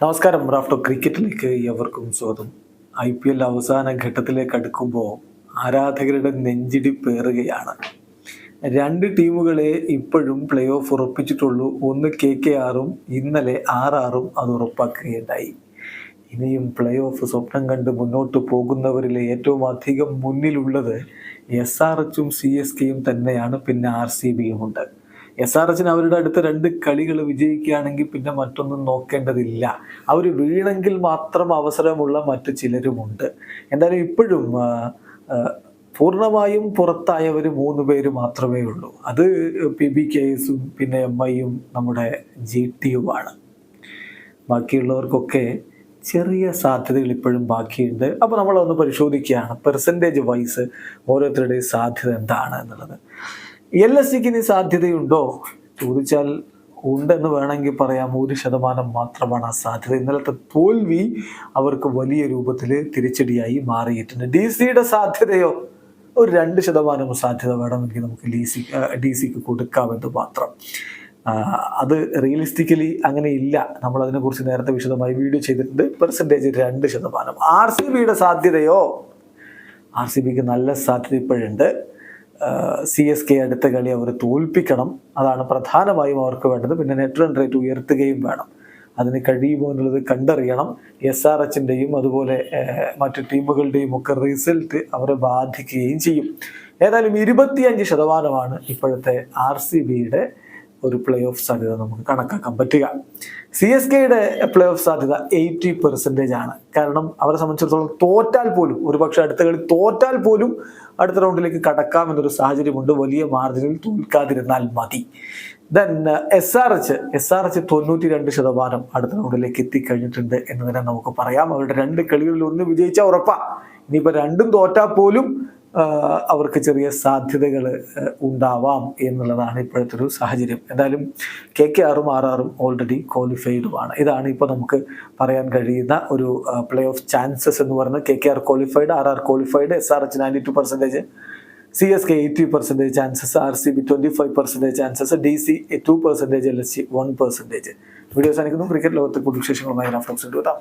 നമസ്കാരം റാഫ്റ്റോ ക്രിക്കറ്റിലേക്ക് എവർക്കും സ്വാഗതം. I P L അവസാന ഘട്ടത്തിലേക്ക് അടുക്കുമ്പോൾ ആരാധകരുടെ നെഞ്ചിടി പേറുകയാണ്. രണ്ട് ടീമുകളെ ഇപ്പോഴും പ്ലേ ഓഫ് ഉറപ്പിച്ചിട്ടുള്ളൂ. ഒന്ന് കെ കെ ആറും ഇന്നലെ ആർ ആറും അത് ഉറപ്പാക്കുകയുണ്ടായി. ഇനിയും പ്ലേ ഓഫ് സ്വപ്നം കണ്ട് മുന്നോട്ട് പോകുന്നവരിലെ ഏറ്റവും അധികം മുന്നിലുള്ളത് എസ് ആർ എച്ചും സി എസ് കെയും തന്നെയാണ്. പിന്നെ ആർ സി ബിയും ഉണ്ട്. എസ് ആർ എച്ചിന് അവരുടെ അടുത്ത രണ്ട് കളികൾ വിജയിക്കുകയാണെങ്കിൽ പിന്നെ മറ്റൊന്നും നോക്കേണ്ടതില്ല. അവർ വീണെങ്കിൽ മാത്രം അവസരമുള്ള മറ്റു ചിലരുമുണ്ട്. എന്തായാലും ഇപ്പോഴും പൂർണമായും പുറത്തായവർ മൂന്ന് പേര് മാത്രമേ ഉള്ളൂ. അത് പി ബി കെ എസും പിന്നെ എം ഐയും നമ്മുടെ ജി ടിയുമാണ് ബാക്കിയുള്ളവർക്കൊക്കെ ചെറിയ സാധ്യതകൾ ഇപ്പോഴും ബാക്കിയുണ്ട്. അപ്പോൾ നമ്മളൊന്ന് പരിശോധിക്കുകയാണ്. പെർസെന്റേജ് വൈസ് ഓരോരുത്തരുടെയും സാധ്യത എന്താണ് എന്നുള്ളത്. എൽ എസ് സിക്ക് ഇനി സാധ്യതയുണ്ടോ? ചോദിച്ചാൽ ഉണ്ടെന്ന് വേണമെങ്കിൽ പറയാം. ഒരു ശതമാനം മാത്രമാണ് ആ സാധ്യത. ഇന്നലത്തെ തോൽവി അവർക്ക് വലിയ രൂപത്തിൽ തിരിച്ചടിയായി മാറിയിട്ടുണ്ട്. ഡി സിയുടെ സാധ്യതയോ? ഒരു രണ്ട് ശതമാനം സാധ്യത വേണമെങ്കിൽ നമുക്ക് ഡി സി ഡി സിക്ക് കൊടുക്കാമെന്ന് മാത്രം. അത് റിയലിസ്റ്റിക്കലി അങ്ങനെ ഇല്ല. നമ്മൾ അതിനെക്കുറിച്ച് നേരത്തെ വിശദമായി വീഡിയോ ചെയ്തിട്ടുണ്ട്. പെർസെന്റേജ് രണ്ട് ശതമാനം. ആർ സി ബിയുടെ സാധ്യതയോ? ആർ സി ബിക്ക് നല്ല സാധ്യത ഇപ്പോഴുണ്ട്. സി എസ് കെ അടുത്ത കളി അവർ തോൽപ്പിക്കണം. അതാണ് പ്രധാനമായും അവർക്ക് വേണ്ടത്. പിന്നെ നെറ്റ് റൺ റേറ്റ് ഉയർത്തുകയും വേണം. അതിന് കഴിയുമോ എന്നുള്ളത് കണ്ടറിയണം. എസ് ആർ എച്ചിന്റെയും അതുപോലെ മറ്റ് ടീമുകളുടെയും ഒക്കെ റിസൾട്ട് അവരെ ബാധിക്കുകയും ചെയ്യും. ഏതായാലും ഇരുപത്തിയഞ്ച് ശതമാനമാണ് ഇപ്പോഴത്തെ ആർ സി ബിയുടെ ഒരു പ്ലേ ഓഫ് സാധ്യത നമുക്ക് കണക്കാക്കാൻ പറ്റുക. സി എസ് കെയുടെ പ്ലേ ഓഫ് സാധ്യത എയ്റ്റി പെർസെന്റേജ് ആണ്. കാരണം അവരെ സംബന്ധിച്ചിടത്തോളം തോറ്റാൽ പോലും ഒരുപക്ഷെ അടുത്ത കളി തോറ്റാൽ പോലും അടുത്ത റൗണ്ടിലേക്ക് കടക്കാം എന്നൊരു സാഹചര്യമുണ്ട്. വലിയ മാർജിനിൽ തോൽക്കാതിരുന്നാൽ മതി. Then S R H S R H തൊണ്ണൂറ്റി രണ്ട് ശതമാനം അടുത്ത റൗണ്ടിലേക്ക് എത്തിക്കഴിഞ്ഞിട്ടുണ്ട് എന്ന് തന്നെ നമുക്ക് പറയാം. അവരുടെ രണ്ട് കളികളിൽ ഒന്ന് വിജയിച്ചാൽ ഉറപ്പാ. ഇനിയിപ്പോൾ രണ്ടും തോറ്റാൽ പോലും അവർക്ക് ചെറിയ സാധ്യതകൾ ഉണ്ടാവാം എന്നുള്ളതാണ് ഇപ്പോഴത്തെ ഒരു സാഹചര്യം. എന്തായാലും കെ കെ ആറും ആർ ആറും ഓൾറെഡി ക്വാളിഫൈഡുമാണ് ഇതാണ് ഇപ്പോൾ നമുക്ക് പറയാൻ കഴിയുന്ന ഒരു പ്ലേ ഓഫ് ചാൻസസ് എന്ന് പറയുന്നത്. K K R qualified R R qualified S R H ninety two percentage C S K eighty percentage chances R C B twenty five percentage chances D C two percentage L S C one percentage videos അനുക്കുന്നു cricket ലോകത്തെ കൂടുതൽ വിശേഷങ്ങളുമായി friends എത്താം.